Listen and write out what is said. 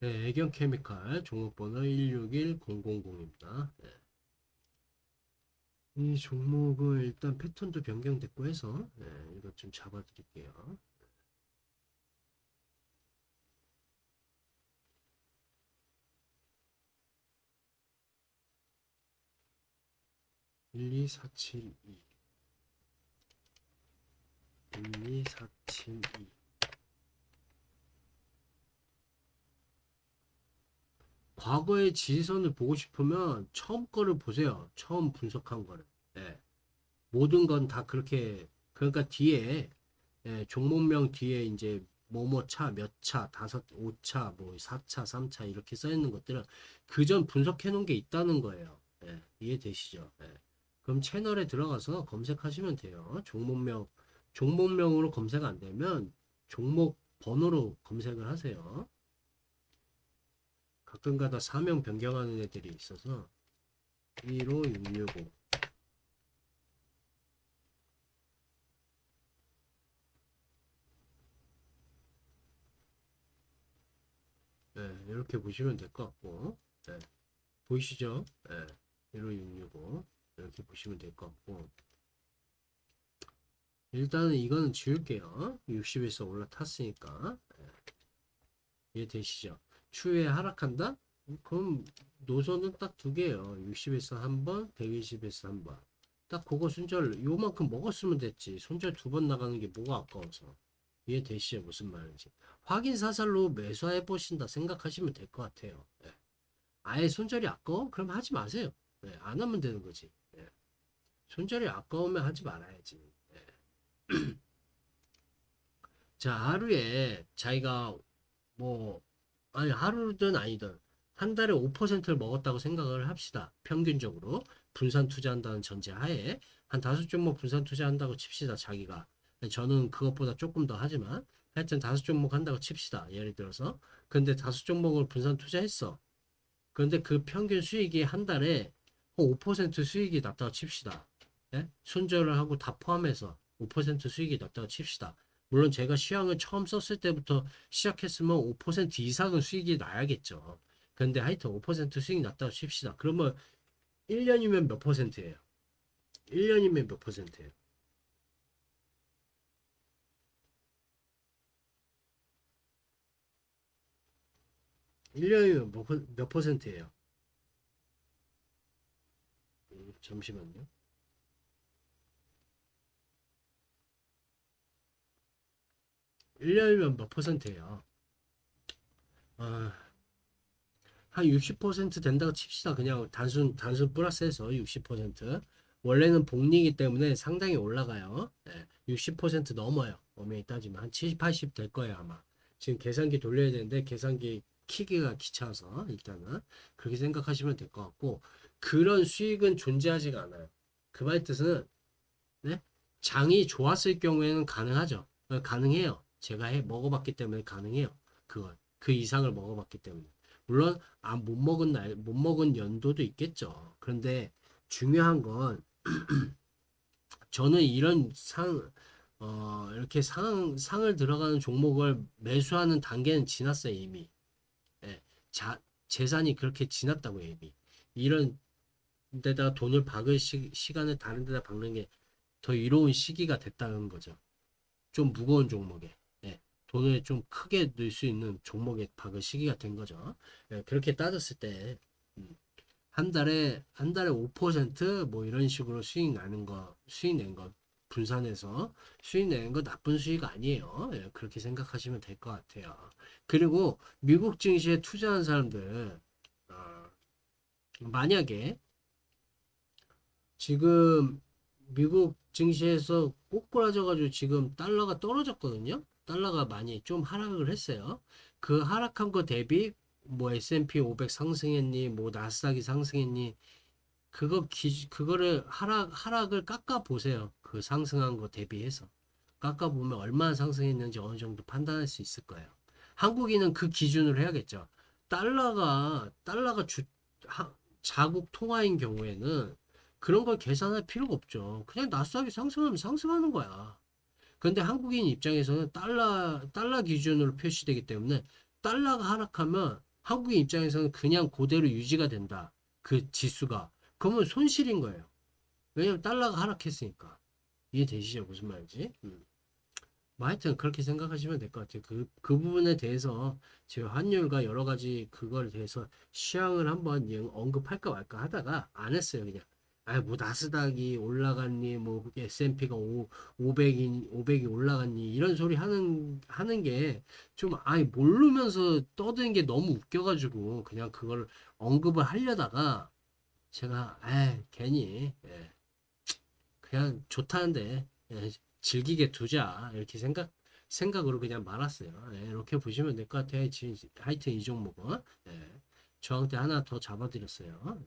네, 애경 케미칼 종목번호 161000입니다. 네. 이 종목을 일단 패턴도 변경됐고 해서 네, 이것 좀 잡아드릴게요. 12472 12472 과거의 지지선을 보고 싶으면 처음 거를 보세요. 처음 분석한 거를. 예. 모든 건 다 그렇게 그러니까 뒤에 예, 종목명 뒤에 이제 뭐뭐 차, 몇 차, 다섯, 오 차, 뭐 4차, 3차 이렇게 써 있는 것들은 그 전 분석해 놓은 게 있다는 거예요. 예, 이해되시죠? 예. 그럼 채널에 들어가서 검색하시면 돼요. 종목명 종목명으로 검색 안 되면 종목 번호로 검색을 하세요. 가끔가다 사명 변경하는 애들이 있어서 15665 네, 이렇게 보시면 될 것 같고 네, 보이시죠? 네, 15665 이렇게 보시면 될 것 같고 일단은 이거는 지울게요 60에서 올라탔으니까 네. 이해되시죠? 추후에 하락한다? 그럼 노선은 딱 두 개예요. 60에서 한 번, 120에서 한 번. 딱 그거 순절 요만큼 먹었으면 됐지. 손절 두 번 나가는 게 뭐가 아까워서. 이해되시죠? 무슨 말인지. 확인 사살로 매수해 보신다 생각하시면 될 것 같아요. 예. 아예 손절이 아까워? 그럼 하지 마세요. 예, 안 하면 되는 거지. 예. 손절이 아까우면 하지 말아야지. 예. 자, 하루에 자기가 뭐 아니 하루든 아니든 한 달에 5%를 먹었다고 생각을 합시다. 평균적으로 분산 투자한다는 전제 하에 한 다섯 종목 분산 투자한다고 칩시다. 자기가 저는 그것보다 조금 더 하지만 하여튼 다섯 종목 한다고 칩시다. 예를 들어서 근데 다섯 종목을 분산 투자했어. 그런데 그 평균 수익이 한 달에 5% 수익이 났다고 칩시다. 예? 손절을 하고 다 포함해서 5% 수익이 났다고 칩시다. 물론 제가 시황을 처음 썼을 때부터 시작했으면 5% 이상은 수익이 나야겠죠. 근데 하여튼 5% 수익 났다고 칩시다. 그러면 1년이면 몇 퍼센트예요? 1년이면 몇 퍼센트예요? 일년이면 몇, 퍼- 몇 퍼센트예요? 음, 잠시만요. 1년이면 몇 퍼센트예요? 아, 한60% 된다고 칩시다. 그냥 단순 단순 플러스해서 60%. 원래는 복리이기 때문에 상당히 올라가요. 네, 60% 넘어요. 엄연히 따지면 한 70, 80 될 거예요 아마. 지금 계산기 돌려야 되는데 계산기 키기가 귀찮아서 일단은 그렇게 생각하시면 될 것 같고 그런 수익은 존재하지가 않아요. 그 말 뜻은 네? 장이 좋았을 경우에는 가능하죠. 어, 가능해요. 제가 해 먹어봤기 때문에 가능해요. 그건 그 이상을 먹어봤기 때문에. 물론 아 못 먹은 날 못 먹은 연도도 있겠죠. 그런데 중요한 건 저는 이런 상 어, 이렇게 상 상을 들어가는 종목을 매수하는 단계는 지났어요 이미. 예, 자 재산이 그렇게 지났다고 이미. 이런 데다가 돈을 박을 시, 시간을 다른 데다 박는 게 더 이로운 시기가 됐다는 거죠. 좀 무거운 종목에. 예, 돈을 좀 크게 넣을 수 있는 종목에 박을 시기가 된 거죠. 예, 그렇게 따졌을 때, 음, 한 달에, 한 달에 5%뭐 이런 식으로 수익 나는 거, 수익 낸 거, 분산해서 수익 내는 거 나쁜 수익 아니에요. 예, 그렇게 생각하시면 될 것 같아요. 그리고 미국 증시에 투자한 사람들, 어, 만약에 지금 미국 증시에서 꼬꾸라져가지고 지금 달러가 떨어졌거든요. 달러가 많이 좀 하락을 했어요. 그 하락한 거 대비 뭐 S&P 500 상승했니, 뭐 나스닥이 상승했니, 그거 기 그거를 하락 하락을 깎아 보세요. 그 상승한 거 대비해서 깎아 보면 얼마나 상승했는지 어느 정도 판단할 수 있을 거예요. 한국인은 그 기준으로 해야겠죠. 달러가 달러가 주 하, 자국 통화인 경우에는 그런 걸 계산할 필요가 없죠. 그냥 나스닥이 상승하면 상승하는 거야. 근데 한국인 입장에서는 달러 달러 기준으로 표시되기 때문에 달러가 하락하면 한국인 입장에서는 그냥 그대로 유지가 된다. 그 지수가. 그러면 손실인 거예요. 왜냐면 달러가 하락했으니까. 이해되시죠? 무슨 말인지? 음. 뭐 하여튼 그렇게 생각하시면 될 것 같아요. 그, 그 부분에 대해서 제가 환율과 여러 가지 그거에 대해서 시황을 한번 영- 언급할까 말까 하다가 안 했어요. 그냥. 아, 뭐 나스닥이 올라갔니, 뭐 S&P가 500이 500이 올라갔니 이런 소리 하는 하는 게 좀 아예 모르면서 떠드는 게 너무 웃겨가지고 그냥 그걸 언급을 하려다가 제가 아 괜히 예, 그냥 좋다는데 예, 즐기게 두자 이렇게 생각 생각으로 그냥 말았어요. 예, 이렇게 보시면 될 것 같아요. 지- 하여튼 이 종목은 예, 저항대 하나 더 잡아드렸어요.